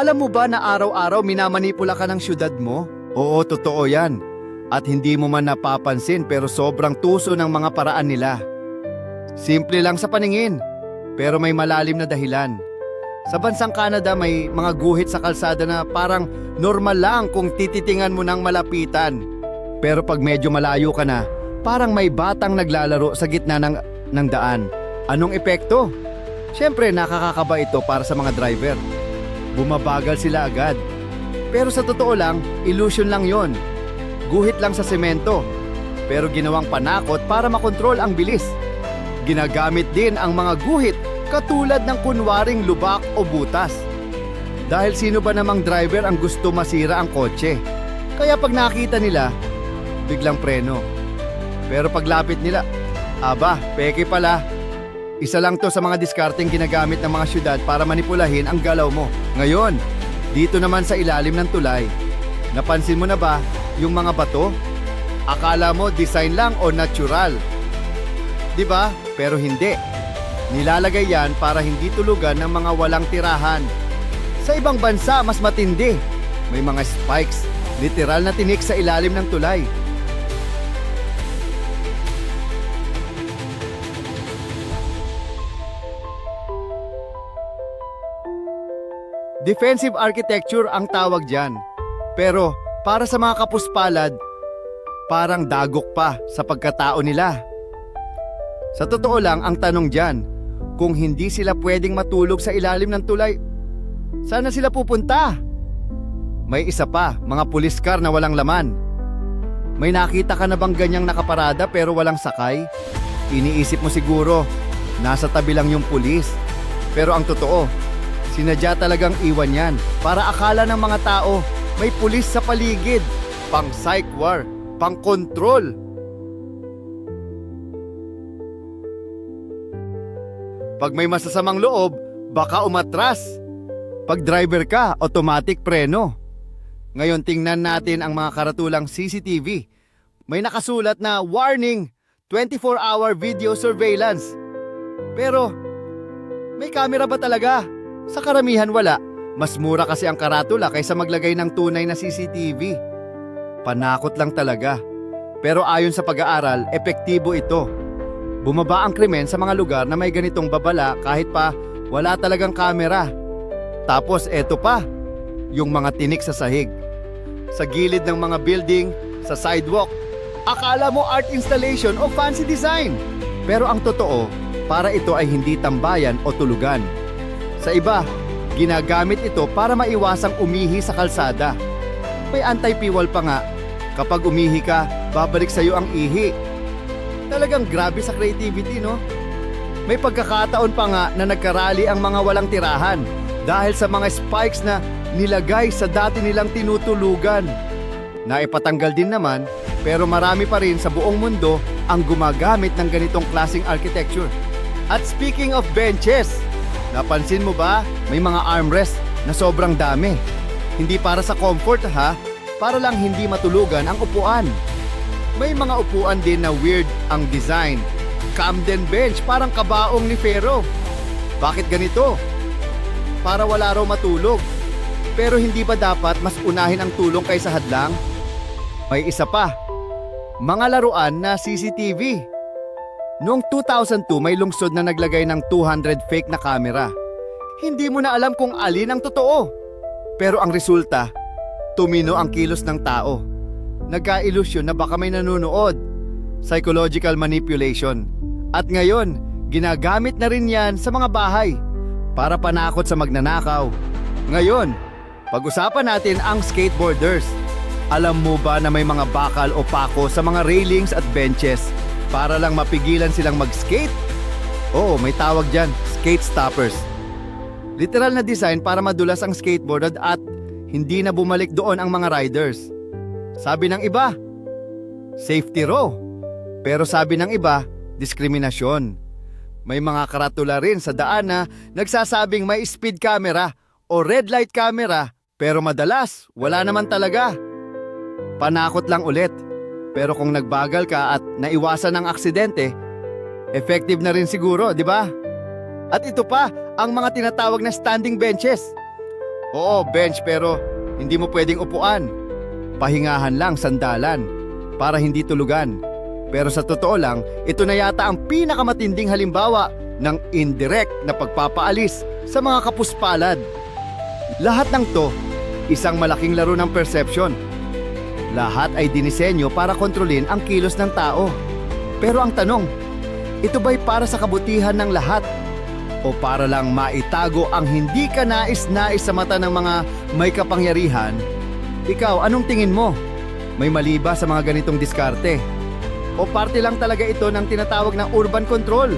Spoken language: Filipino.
Alam mo ba na araw-araw minamanipula ka ng syudad mo? Oo, totoo yan. At hindi mo man napapansin pero sobrang tuso ng mga paraan nila. Simple lang sa paningin, pero may malalim na dahilan. Sa bansang Canada may mga guhit sa kalsada na parang normal lang kung tititingan mo ng malapitan. Pero pag medyo malayo ka na, parang may batang naglalaro sa gitna ng, ng daan. Anong epekto? Siyempre nakakakaba ito para sa mga driver. Bumabagal sila agad. Pero sa totoo lang, illusion lang yon. Guhit lang sa semento. Pero ginawang panakot para makontrol ang bilis. Ginagamit din ang mga guhit katulad ng kunwaring lubak o butas. Dahil sino ba namang driver ang gusto masira ang kotse? Kaya pag nakita nila, biglang preno. Pero paglapit nila, aba, peke pala. Isa lang to sa mga diskarteng ginagamit ng mga syudad para manipulahin ang galaw mo. Ngayon, dito naman sa ilalim ng tulay, napansin mo na ba yung mga bato? Akala mo design lang o natural. 'Di ba? Pero hindi. Nilalagay yan para hindi tulugan ng mga walang tirahan. Sa ibang bansa, mas matindi. May mga spikes, literal na tinik sa ilalim ng tulay. Defensive architecture ang tawag dyan. Pero para sa mga kapuspalad, parang dagok pa sa pagkatao nila. Sa totoo lang, ang tanong dyan, kung hindi sila pwedeng matulog sa ilalim ng tulay, sana sila pupunta? May isa pa, mga pulis car na walang laman. May nakita ka na bang ganyang nakaparada pero walang sakay? Iniisip mo siguro, nasa tabi lang yung pulis. Pero ang totoo, sinadya talagang iwan yan para akala ng mga tao may pulis sa paligid. Pang psych war, pang control. Pag may masasamang loob, baka umatras. Pag driver ka, automatic preno. Ngayon tingnan natin ang mga karatulang CCTV. May nakasulat na warning, 24-hour video surveillance. Pero, may camera ba talaga? Sa karamihan wala. Mas mura kasi ang karatula kaysa maglagay ng tunay na CCTV. Panakot lang talaga. Pero ayon sa pag-aaral, epektibo ito. Bumaba ang krimen sa mga lugar na may ganitong babala kahit pa wala talagang kamera. Tapos eto pa, yung mga tinik sa sahig. Sa gilid ng mga building, sa sidewalk. Akala mo art installation o fancy design. Pero ang totoo, para ito ay hindi tambayan o tulugan. Sa iba, ginagamit ito para maiwasang umihi sa kalsada. May anti-piwal pa nga. Kapag umihi ka, babalik sa'yo ang ihi. Talagang grabe sa creativity, no? May pagkakataon pa nga na nagkarali ang mga walang tirahan dahil sa mga spikes na nilagay sa dati nilang tinutulugan. Naipatanggal din naman pero marami pa rin sa buong mundo ang gumagamit ng ganitong klaseng architecture. At speaking of benches, napansin mo ba may mga armrest na sobrang dami? Hindi para sa comfort ha, para lang hindi matulugan ang upuan. May mga upuan din na weird ang design. Camden bench parang kabaong ni Fero. Bakit ganito? Para wala raw matulog. Pero hindi ba dapat mas unahin ang tulong kaysa hadlang? May isa pa. Mga laruan na CCTV. Noong 2002 may lungsod na naglagay ng 200 fake na camera. Hindi mo na alam kung alin ang totoo. Pero ang resulta, tumino ang kilos ng tao. Nagka-ilusyon na baka may nanonood. Psychological manipulation. At ngayon, ginagamit na rin yan sa mga bahay para panakot sa magnanakaw. Ngayon, pag-usapan natin ang skateboarders. Alam mo ba na may mga bakal o pako sa mga railings at benches para lang mapigilan silang mag-skate? Oo, may tawag dyan, skate stoppers. Literal na design para madulas ang skateboard at hindi na bumalik doon ang mga riders. Sabi ng iba, safety raw. Pero sabi ng iba, diskriminasyon. May mga karatula rin sa daan na nagsasabing may speed camera o red light camera pero madalas wala naman talaga. Panakot lang ulit. Pero kung nagbagal ka at naiwasan ang aksidente, effective na rin siguro, di ba? At ito pa, ang mga tinatawag na standing benches. Oo, bench pero hindi mo pwedeng upuan. Pahingahan lang, sandalan, para hindi tulugan. Pero sa totoo lang, ito na yata ang pinakamatinding halimbawa ng indirect na pagpapaalis sa mga kapuspalad. Lahat ng to, isang malaking laro ng perception. Lahat ay dinisenyo para kontrolin ang kilos ng tao. Pero ang tanong, ito ba'y para sa kabutihan ng lahat? O para lang maitago ang hindi ka nais-nais sa mata ng mga may kapangyarihan? Ikaw, anong tingin mo? May mali ba sa mga ganitong diskarte? O parte lang talaga ito ng tinatawag na urban control?